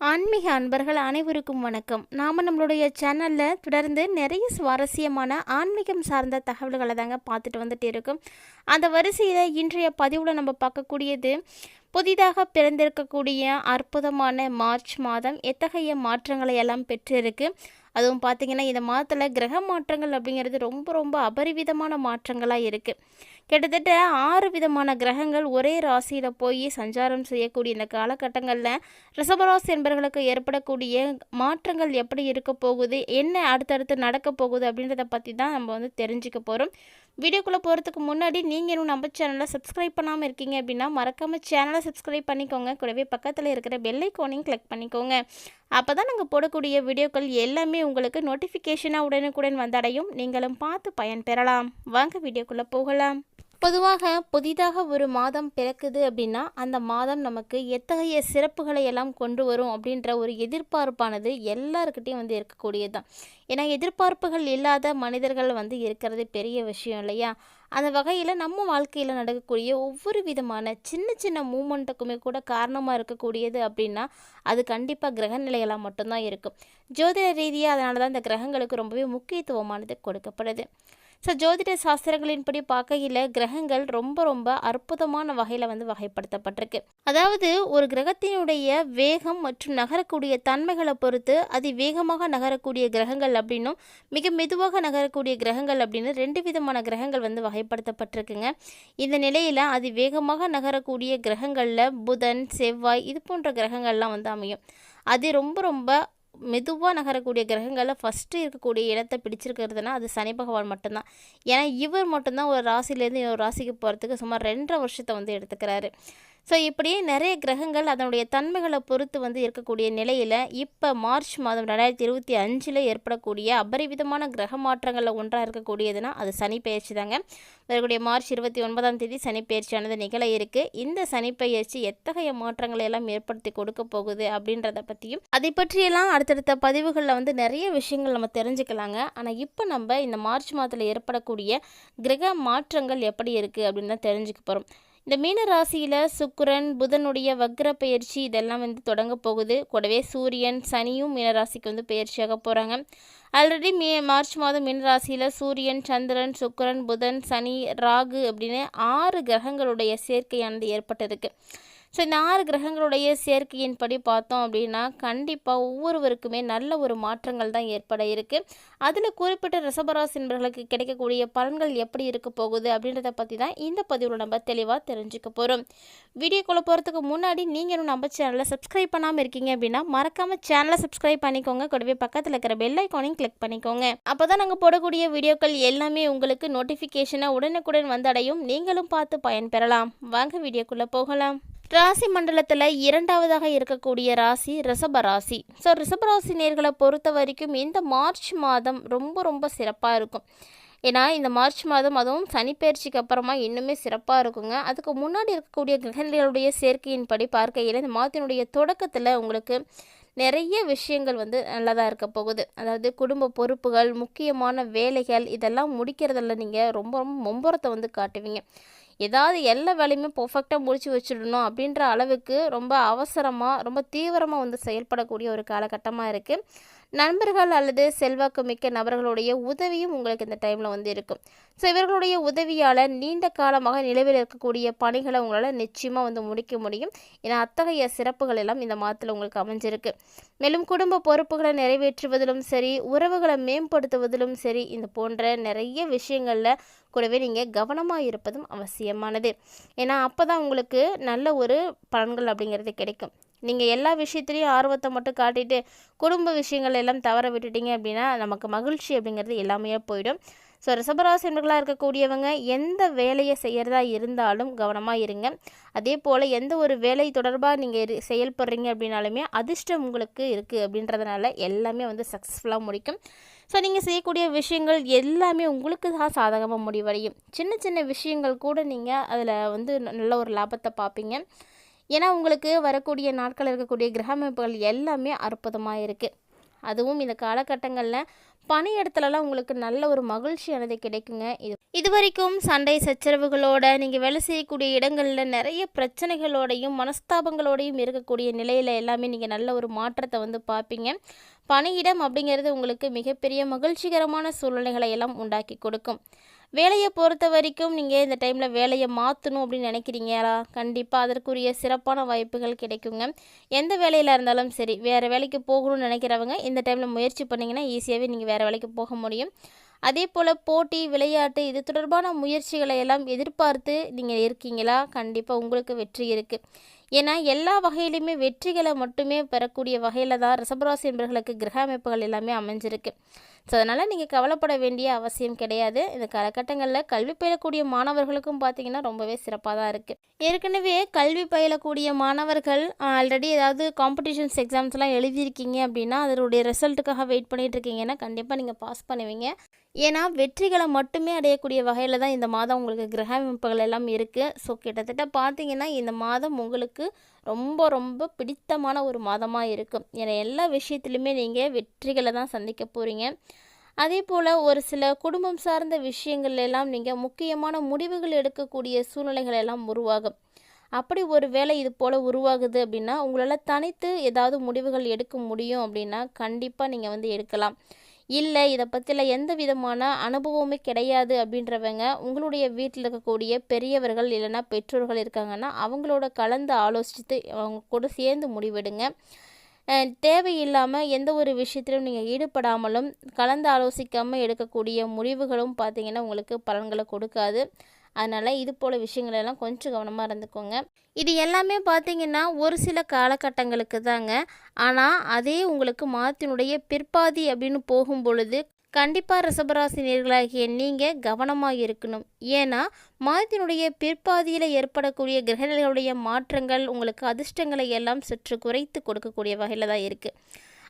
ஆன்மீக அன்பர்கள் அனைவருக்கும் வணக்கம். நாம் நம்மளுடைய சேனலில் தொடர்ந்து நிறைய சுவாரஸ்யமான ஆன்மீகம் சார்ந்த தகவல்களை தாங்க பார்த்துட்டு வந்துட்டு இருக்கோம். அந்த வரிசையில் இன்றைய பதிவில் நம்ம பார்க்கக்கூடியது புதிதாக பிறந்திருக்கக்கூடிய அற்புதமான மார்ச் மாதம் எத்தகைய மாற்றங்களை எல்லாம் பெற்றிருக்கு? அதுவும் பார்த்திங்கன்னா இந்த மாதத்தில் கிரக மாற்றங்கள் அப்படிங்கிறது ரொம்ப ரொம்ப அபரிவிதமான மாற்றங்களாக இருக்குது கிட்டத்தட்ட ஆறு விதமான கிரகங்கள் ஒரே ராசியில் போய் சஞ்சாரம் செய்யக்கூடிய இந்த காலகட்டங்களில் ரிஷபராசி என்பவர்களுக்கு ஏற்படக்கூடிய மாற்றங்கள் எப்படி இருக்க போகுது என்ன அடுத்தடுத்து நடக்க போகுது அப்படின்றத பற்றி தான் நம்ம வந்து தெரிஞ்சுக்க போகிறோம் வீடியோக்குள்ளே போகிறதுக்கு முன்னாடி நீங்கள் இன்னும் நம்ம சேனலை சப்ஸ்கிரைப் பண்ணாமல் இருக்கீங்க அப்படின்னா மறக்காமல் சேனலை சப்ஸ்கிரைப் பண்ணிக்கோங்க. கூடவே பக்கத்தில் இருக்கிற பெல்லைக்கோனையும் கிளிக் பண்ணிக்கோங்க. அப்போ தான் நாங்கள் போடக்கூடிய வீடியோக்கள் எல்லாமே உங்களுக்கு நோட்டிஃபிகேஷனாக உடனுக்குடன் வந்தடையும். நீங்களும் பார்த்து பயன்பெறலாம் வாங்க வீடியோக்குள்ளே போகலாம். பொதுவாக புதிதாக ஒரு மாதம் பிறக்குது அப்படின்னா அந்த மாதம் நமக்கு எத்தகைய சிறப்புகளை எல்லாம் கொண்டு வரும் அப்படின்ற ஒரு எதிர்பார்ப்பானது எல்லாருக்கிட்டையும் வந்து இருக்கக்கூடியது தான் ஏன்னா எதிர்பார்ப்புகள் இல்லாத மனிதர்கள் வந்து இருக்கிறது பெரிய விஷயம் இல்லையா? அந்த வகையில் நம்ம வாழ்க்கையில் நடக்கக்கூடிய ஒவ்வொரு விதமான சின்ன சின்ன மூமெண்ட்டுக்குமே கூட காரணமாக இருக்கக்கூடியது அப்படின்னா அது கண்டிப்பாக கிரக நிலைகளாக மட்டும்தான் இருக்கும். ஜோதிட ரீதியாக அதனால தான் இந்த கிரகங்களுக்கு ரொம்பவே முக்கியத்துவமானது கொடுக்கப்படுது. ஸோ ஜோதிட சாஸ்திரங்களின்படி பார்க்கையில் கிரகங்கள் ரொம்ப ரொம்ப அற்புதமான வகையில் வந்து வகைப்படுத்தப்பட்டிருக்கு. அதாவது ஒரு கிரகத்தினுடைய வேகம் மற்றும் நகரக்கூடிய தன்மைகளை பொறுத்து அதி வேகமாக நகரக்கூடிய கிரகங்கள் அப்படின்னும் மிக மெதுவாக நகரக்கூடிய கிரகங்கள் அப்படின்னு ரெண்டு விதமான கிரகங்கள் வந்து வகைப்படுத்தப்பட்டிருக்குங்க. இந்த நிலையில் அதி வேகமாக நகரக்கூடிய கிரகங்களில் புதன் செவ்வாய் இது போன்ற கிரகங்கள்லாம் வந்து அமையும். அது ரொம்ப ரொம்ப மெதுவாக நகரக்கூடிய கிரகங்களில் ஃபஸ்ட்டு இருக்கக்கூடிய இடத்தை பிடிச்சிருக்கிறதுனா அது சனி பகவான் மட்டும்தான். ஏன்னா இவர் மட்டும்தான் ஒரு ராசிலேருந்து ஒரு ராசிக்கு போகிறதுக்கு சுமார் ரெண்டரை வருஷத்தை வந்து எடுத்துக்கிறாரு. ஸோ இப்படியே நிறைய கிரகங்கள் அதனுடைய தன்மைகளை பொறுத்து வந்து இருக்கக்கூடிய நிலையில் இப்போ மார்ச் மாதம் ரெண்டாயிரத்தி இருபத்தி அஞ்சில் ஏற்படக்கூடிய அபரிவிதமான கிரக மாற்றங்களில் ஒன்றாக இருக்கக்கூடியதுன்னா அது சனி பயிற்சி தாங்க வரக்கூடிய மார்ச் இருபத்தி ஒன்பதாம் தேதி சனி பயிற்சியானது நிகழ இருக்குது இந்த சனி பயிற்சி எத்தகைய மாற்றங்களை எல்லாம் ஏற்படுத்தி கொடுக்க போகுது அப்படின்றத பற்றியும் அதை பற்றியெல்லாம் அடுத்தடுத்த பதிவுகளில் வந்து நிறைய விஷயங்கள் நம்ம தெரிஞ்சுக்கலாங்க. ஆனால் இப்போ நம்ம இந்த மார்ச் மாதத்தில் ஏற்படக்கூடிய கிரக மாற்றங்கள் எப்படி இருக்குது அப்படின்னு தான் தெரிஞ்சுக்க போகிறோம் இந்த மீன ராசியில் சுக்கரன் புதனுடைய வக்ர பயிற்சி இதெல்லாம் வந்து தொடங்க போகுது. கூடவே சூரியன் சனியும் மீனராசிக்கு வந்து பயிற்சியாக போகிறாங்க ஆல்ரெடி மே மார்ச் மாதம் மீனராசியில் சூரியன் சந்திரன் சுக்கரன் புதன் சனி ராகு அப்படின்னு ஆறு கிரகங்களுடைய சேர்க்கையானது ஏற்பட்டிருக்கு. ஸோ இந்த ஆறு கிரகங்களுடைய சேர்க்கையின்படி பார்த்தோம் அப்படின்னா கண்டிப்பாக ஒவ்வொருவருக்குமே நல்ல ஒரு மாற்றங்கள் தான் ஏற்பட இருக்குது அதில் குறிப்பிட்ட ரிசபராசி என்பர்களுக்கு கிடைக்கக்கூடிய பலன்கள் எப்படி இருக்க போகுது அப்படின்றத பற்றி தான் இந்த பதிவில் நம்ம தெளிவாக தெரிஞ்சுக்க போகிறோம் வீடியோக்குள்ளே போகிறதுக்கு முன்னாடி நீங்கள் நம்ம சேனலை சப்ஸ்கிரைப் பண்ணாமல் இருக்கீங்க அப்படின்னா மறக்காமல் சேனலை சப்ஸ்கிரைப் பண்ணிக்கோங்க. கூடவே பக்கத்தில் இருக்கிற பெல் ஐக்கானையும் கிளிக் பண்ணிக்கோங்க. அப்போ தான் நாங்கள் போடக்கூடிய வீடியோக்கள் எல்லாமே உங்களுக்கு நோட்டிஃபிகேஷனை உடனுக்குடன் வந்தடையும். நீங்களும் பார்த்து பயன்பெறலாம். வாங்க வீடியோக்குள்ளே போகலாம். ராசி மண்டலத்தில் இரண்டாவதாக இருக்கக்கூடிய ராசி ரிஷப ராசி. ஸோ ரிஷபராசி நேர்களை பொறுத்த வரைக்கும் இந்த மார்ச் மாதம் ரொம்ப ரொம்ப சிறப்பாக இருக்கும். ஏன்னா இந்த மார்ச் மாதம் அதுவும் சனிப்பயிற்சிக்கு அப்புறமா இன்னுமே சிறப்பாக இருக்குங்க. அதுக்கு முன்னாடி இருக்கக்கூடிய கிரகங்களுடைய சேர்க்கையின்படி பார்க்கையில் இந்த மாதத்தினுடைய தொடக்கத்தில் உங்களுக்கு நிறைய விஷயங்கள் வந்து நல்லதாக இருக்க போகுது. அதாவது குடும்ப பொறுப்புகள் முக்கியமான வேலைகள் இதெல்லாம் முடிக்கிறதில் நீங்கள் ரொம்ப ரொம்ப மும்புறத்தை வந்து காட்டுவீங்க. ஏதாவது எல்லா வேலையுமே பர்ஃபெக்டாக முடிச்சு வச்சிடணும் அப்படின்ற அளவுக்கு ரொம்ப அவசரமாக ரொம்ப தீவிரமாக வந்து செயல்படக்கூடிய ஒரு காலகட்டமாக இருக்குது நண்பர்கள் அல்லது செல்வாக்கு மிக்க நபர்களுடைய உதவியும் உங்களுக்கு இந்த டைமில் வந்து இருக்கும். ஸோ இவர்களுடைய உதவியால் நீண்ட காலமாக நிலவில் இருக்கக்கூடிய பணிகளை உங்களால் நிச்சயமாக வந்து முடிக்க முடியும். ஏன்னா அத்தகைய சிறப்புகள் எல்லாம் இந்த மாதத்தில் உங்களுக்கு அமைஞ்சிருக்கு. மேலும் குடும்ப பொறுப்புகளை நிறைவேற்றுவதிலும் சரி உறவுகளை மேம்படுத்துவதிலும் சரி இந்த போன்ற நிறைய விஷயங்களில் கூடவே நீங்கள் கவனமாக இருப்பதும் அவசியமானது. ஏன்னா அப்போ தான் உங்களுக்கு நல்ல ஒரு பலன்கள் அப்படிங்கிறது கிடைக்கும். நீங்கள் எல்லா விஷயத்துலேயும் ஆர்வத்தை மட்டும் காட்டிட்டு குடும்ப விஷயங்கள் எல்லாம் தவற விட்டுட்டீங்க அப்படின்னா நமக்கு மகிழ்ச்சி அப்படிங்கிறது எல்லாமே போயிடும். ஸோ ரிசபராசினர்களாக இருக்கக்கூடியவங்க எந்த வேலையை செய்கிறதா இருந்தாலும் கவனமாக இருங்க. அதே போல் எந்த ஒரு வேலை தொடர்பாக நீங்கள் செயல்படுறீங்க அப்படின்னாலுமே அதிர்ஷ்டம் உங்களுக்கு இருக்குது அப்படின்றதுனால எல்லாமே வந்து சக்ஸஸ்ஃபுல்லாக முடிக்கும். ஸோ நீங்கள் செய்யக்கூடிய விஷயங்கள் எல்லாமே உங்களுக்கு தான் சாதகமாக முடிவடையும். சின்ன சின்ன விஷயங்கள் கூட நீங்கள் அதில் வந்து நல்ல ஒரு லாபத்தை பார்ப்பீங்க. ஏன்னா உங்களுக்கு வரக்கூடிய நாட்கள் இருக்கக்கூடிய கிரக அமைப்புகள் எல்லாமே அற்புதமாக இருக்குது அதுவும் இந்த காலகட்டங்களில் பணி இடத்துலலாம் உங்களுக்கு நல்ல ஒரு மகிழ்ச்சியானது கிடைக்குங்க. இது இது வரைக்கும் சண்டை சச்சரவுகளோட நீங்கள் வேலை செய்யக்கூடிய இடங்களில் நிறைய பிரச்சனைகளோடையும் மனஸ்தாபங்களோடையும் இருக்கக்கூடிய நிலையில் எல்லாமே நீங்கள் நல்ல ஒரு மாற்றத்தை வந்து பார்ப்பீங்க. பணியிடம் அப்படிங்கிறது உங்களுக்கு மிகப்பெரிய மகிழ்ச்சிகரமான சூழ்நிலைகளை எல்லாம் உண்டாக்கி கொடுக்கும். வேலையை பொறுத்த வரைக்கும் நீங்கள் இந்த டைமில் வேலையை மாற்றணும் அப்படின்னு நினைக்கிறீங்களா கண்டிப்பாக அதற்குரிய சிறப்பான வாய்ப்புகள் கிடைக்குங்க. எந்த வேலையில் இருந்தாலும் சரி வேறு வேலைக்கு போகணும்னு நினைக்கிறவங்க இந்த டைமில் முயற்சி பண்ணிங்கன்னா ஈஸியாகவே நீங்கள் வேறு வேலைக்கு போக முடியும். அதே போல் போட்டி விளையாட்டு இது தொடர்பான முயற்சிகளை எல்லாம் எதிர்பார்த்து நீங்கள் இருக்கீங்களா? கண்டிப்பாக உங்களுக்கு வெற்றி இருக்குது ஏன்னா எல்லா வகையிலுமே வெற்றிகளை மட்டுமே பெறக்கூடிய வகையில் தான் ரிஷபராசி என்பர்களுக்கு கிரக அமைப்புகள் எல்லாமே அமைஞ்சிருக்கு. ஸோ அதனால் நீங்கள் கவலைப்பட வேண்டிய அவசியம் கிடையாது. இந்த காலகட்டங்களில் கல்வி பயிலக்கூடிய மாணவர்களுக்கும் பார்த்தீங்கன்னா ரொம்பவே சிறப்பாக தான் இருக்குது ஏற்கனவே கல்வி பயிலக்கூடிய மாணவர்கள் ஆல்ரெடி ஏதாவது காம்படிஷன்ஸ் எக்ஸாம்ஸ்லாம் எழுதியிருக்கீங்க அப்படின்னா அதனுடைய ரிசல்ட்டுக்காக வெயிட் பண்ணிகிட்டு இருக்கீங்கன்னா கண்டிப்பாக நீங்கள் பாஸ் பண்ணுவீங்க. ஏன்னா வெற்றிகளை மட்டுமே அடையக்கூடிய வகையில் தான் இந்த மாதம் உங்களுக்கு கிரக அமைப்புகள் எல்லாம் இருக்குது ஸோ கிட்டத்தட்ட பார்த்தீங்கன்னா இந்த மாதம் உங்களுக்கு ரொம்ப ரொம்ப பிடித்தமான ஒரு மாதமாக இருக்கும் ஏன்னா எல்லா விஷயத்துலையுமே நீங்கள் வெற்றிகளை தான் சந்திக்க போகிறீங்க அதே போல் ஒரு சில குடும்பம் சார்ந்த விஷயங்கள் எல்லாம் நீங்கள் முக்கியமான முடிவுகள் எடுக்கக்கூடிய சூழ்நிலைகள் எல்லாம் உருவாகும். அப்படி ஒரு வேளை இது போல் உருவாகுது அப்படின்னா உங்களால் தனித்து ஏதாவது முடிவுகள் எடுக்க முடியும் அப்படின்னா கண்டிப்பாக நீங்கள் வந்து எடுக்கலாம். இல்லை இதை பற்றியில் எந்த விதமான அனுபவமே கிடையாது அப்படின்றவங்க உங்களுடைய வீட்டில் இருக்கக்கூடிய பெரியவர்கள் இல்லைன்னா பெற்றோர்கள் இருக்காங்கன்னா அவங்களோட கலந்து ஆலோசித்து அவங்க கூட சேர்ந்து முடிவெடுங்க. தேவையில்லாமல் எந்த ஒரு விஷயத்திலும் நீங்கள் ஈடுபடாமலும் கலந்து ஆலோசிக்காமல் எடுக்கக்கூடிய முடிவுகளும் பார்த்தீங்கன்னா உங்களுக்கு பலன்களை கொடுக்காது. அதனால் இது போல் விஷயங்களெல்லாம் கொஞ்சம் கவனமாக இருந்துக்கோங்க. இது எல்லாமே பார்த்தீங்கன்னா ஒரு சில காலகட்டங்களுக்கு தாங்க. ஆனால் அதே உங்களுக்கு மாதத்தினுடைய பிற்பாதி அப்படின்னு போகும் பொழுது கண்டிப்பாக ரிஷபராசி நேர்களாகிய நீங்கள் கவனமாக இருக்கணும். ஏன்னா மாதத்தினுடைய பிற்பாதியில் ஏற்படக்கூடிய கிரகங்களுடைய மாற்றங்கள் உங்களுக்கு அதிர்ஷ்டங்களை எல்லாம் சற்று குறைத்து கொடுக்கக்கூடிய வகையில் தான் இருக்குது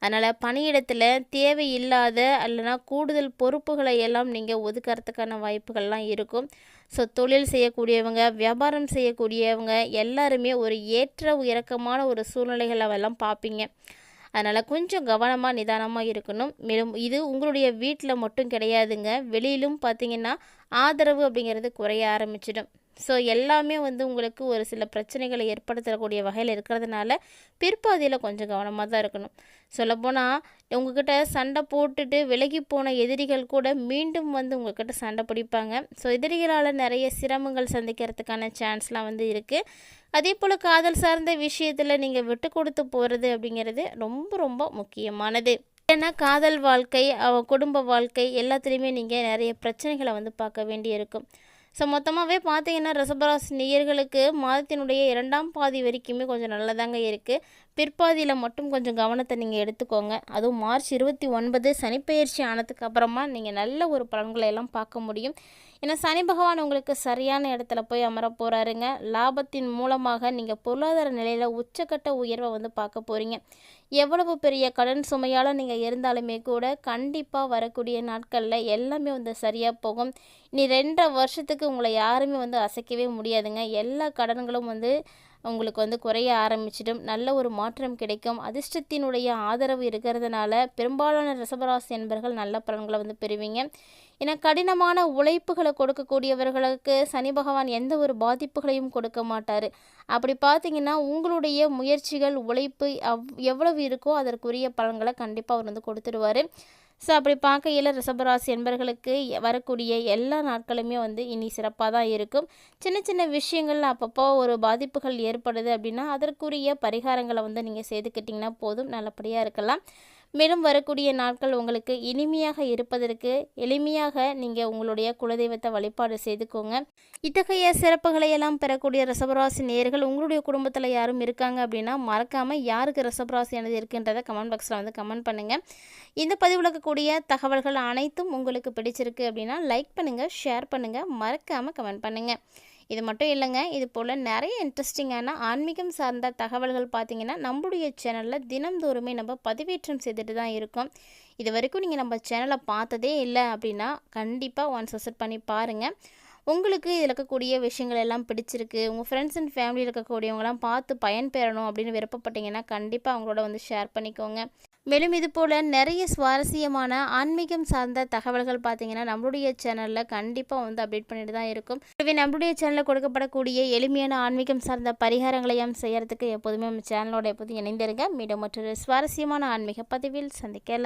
அதனால் பணியிடத்தில் தேவையில்லாத அல்லனா கூடுதல் பொறுப்புகளை எல்லாம் நீங்கள் ஒதுக்கிறதுக்கான வாய்ப்புகள்லாம் இருக்கும். ஸோ தொழில் செய்யக்கூடியவங்க வியாபாரம் செய்யக்கூடியவங்க எல்லாருமே ஒரு ஏற்ற இறக்கமான ஒரு சூழ்நிலைகளை எல்லாம் பார்ப்பீங்க அதனால் கொஞ்சம் கவனமாக நிதானமாக இருக்கணும். மேலும் இது உங்களுடைய வீட்டில் மட்டும் கிடையாதுங்க. வெளியிலும் பார்த்தீங்கன்னா ஆதரவு அப்படிங்கிறது குறைய ஆரம்பிச்சிடும். ஸோ எல்லாமே வந்து உங்களுக்கு ஒரு சில பிரச்சனைகளை ஏற்படுத்தக்கூடிய வகையில் இருக்கிறதுனால பிற்பாதியில் கொஞ்சம் கவனமாக தான் இருக்கணும். சொல்லப்போனால் உங்ககிட்ட சண்டை போட்டுட்டு விலகி போன எதிரிகள் கூட மீண்டும் வந்து உங்ககிட்ட சண்டை பிடிப்பாங்க. ஸோ எதிரிகளால் நிறைய சிரமங்கள் சந்திக்கிறதுக்கான சான்ஸ்லாம் வந்து இருக்குது அதே போல் காதல் சார்ந்த விஷயத்தில் நீங்கள் விட்டு கொடுத்து போகிறது அப்படிங்கிறது ரொம்ப ரொம்ப முக்கியமானது. ஏன்னா காதல் வாழ்க்கை குடும்ப வாழ்க்கை எல்லாத்துலேயுமே நீங்கள் நிறைய பிரச்சனைகளை வந்து பார்க்க வேண்டியிருக்கும். ஸோ மொத்தமாகவே பார்த்தீங்கன்னா ரிஷபராசி நேயர்களுக்கு மாதத்தினுடைய இரண்டாம் பாதி வரைக்குமே கொஞ்சம் நல்லதாங்க இருக்குது பிற்பாதியில் மட்டும் கொஞ்சம் கவனத்தை நீங்கள் எடுத்துக்கோங்க. அதுவும் மார்ச் இருபத்தி ஒன்பது சனிப்பெயர்ச்சி ஆனதுக்கு அப்புறமா நீங்கள் நல்ல ஒரு பலன்களை எல்லாம் பார்க்க முடியும். ஏன்னா சனி பகவான் உங்களுக்கு சரியான இடத்துல போய் அமர போகிறாருங்க லாபத்தின் மூலமாக நீங்கள் பொருளாதார நிலையில் உச்சக்கட்ட உயர்வை வந்து பார்க்க போகிறீங்க எவ்வளவு பெரிய கடன் சுமையால் நீங்கள் இருந்தாலுமே கூட கண்டிப்பாக வரக்கூடிய நாட்களில் எல்லாமே வந்து சரியாக போகும். இனி ரெண்டரை வருஷத்துக்கு உங்களை யாருமே வந்து அசைக்கவே முடியாதுங்க. எல்லா கடன்களும் வந்து உங்களுக்கு வந்து குறைய ஆரம்பிச்சிடும். நல்ல ஒரு மாற்றம் கிடைக்கும். அதிர்ஷ்டத்தினுடைய ஆதரவு இருக்கிறதுனால பெரும்பாலான ரிசபராசி என்பர்கள் நல்ல பலன்களை வந்து பெறுவீங்க. ஏன்னா கடினமான உழைப்புகளை கொடுக்கக்கூடியவர்களுக்கு சனி பகவான் எந்த ஒரு பாதிப்புகளையும் கொடுக்க மாட்டார். அப்படி பார்த்தீங்கன்னா உங்களுடைய முயற்சிகள் உழைப்பு அவ் எவ்வளவு இருக்கோ அதற்குரிய பலன்களை கண்டிப்பாக அவர் வந்து கொடுத்துடுவார். ஸோ அப்படி பார்க்கையில் ரிஷபராசி என்பர்களுக்கு வரக்கூடிய எல்லா நாட்களுமே வந்து இனி சிறப்பாக தான் இருக்கும். சின்ன சின்ன விஷயங்கள் அப்பப்போ ஒரு பாதிப்புகள் ஏற்படுது அப்படின்னா அதற்குரிய பரிகாரங்களை வந்து நீங்கள் செய்துக்கிட்டிங்கன்னா போதும். நல்லபடியாக இருக்கலாம். மேலும் வரக்கூடிய நாட்கள் உங்களுக்கு இனிமையாக இருப்பதற்கு எளிமையாக நீங்கள் உங்களுடைய குலதெய்வத்தை வழிபாடு செய்துக்கோங்க. இத்தகைய சிறப்புகளை எல்லாம் பெறக்கூடிய ரசபராசி நேர்கள் உங்களுடைய குடும்பத்தில் யாரும் இருக்காங்க அப்படின்னா மறக்காமல் யாருக்கு ரசபராசியானது இருக்குன்றதை கமெண்ட் பாக்ஸில் வந்து கமெண்ட் பண்ணுங்கள் இந்த பதிவில் இருக்கக்கூடிய தகவல்கள் அனைத்தும் உங்களுக்கு பிடிச்சிருக்கு அப்படின்னா லைக் பண்ணுங்கள் ஷேர் பண்ணுங்கள் மறக்காமல் கமெண்ட் பண்ணுங்கள் இது மட்டும் இல்லைங்க இது போல் நிறைய இன்ட்ரெஸ்டிங்கான ஆன்மீகம் சார்ந்த தகவல்கள் பார்த்தீங்கன்னா நம்மளுடைய சேனலில் தினம்தோறுமே நம்ம பதிவேற்றம் செய்துட்டு தான் இருக்கோம். இது வரைக்கும் நீங்கள் நம்ம சேனலை பார்த்ததே இல்லை அப்படின்னா கண்டிப்பாக ஒன்ஸ் விசிட் பண்ணி பாருங்கள் உங்களுக்கு இதில் இருக்கக்கூடிய விஷயங்கள் எல்லாம் பிடிச்சிருக்கு உங்கள் ஃப்ரெண்ட்ஸ் அண்ட் ஃபேமிலியில் இருக்கக்கூடியவங்களாம் பார்த்து பயன்பெறணும் அப்படின்னு விருப்பப்பட்டீங்கன்னா கண்டிப்பாக அவங்களோட வந்து ஷேர் பண்ணிக்கோங்க. மேலும் இது போல் நிறைய சுவாரஸ்யமான ஆன்மீகம் சார்ந்த தகவல்கள் பார்த்தீங்கன்னா நம்மளுடைய சேனலில் கண்டிப்பாக வந்து அப்டேட் பண்ணிட்டு தான் இருக்கும். எனவே நம்மளுடைய சேனலில் கொடுக்கப்படக்கூடிய எளிமையான ஆன்மீகம் சார்ந்த பரிகாரங்களையும் செய்யறதுக்கு எப்போதுமே நம்ம சேனலோட எப்போதும் இணைந்திருங்க. மீண்டும் மற்றொரு சுவாரஸ்யமான ஆன்மீக பதிவில் சந்திக்கலாம்.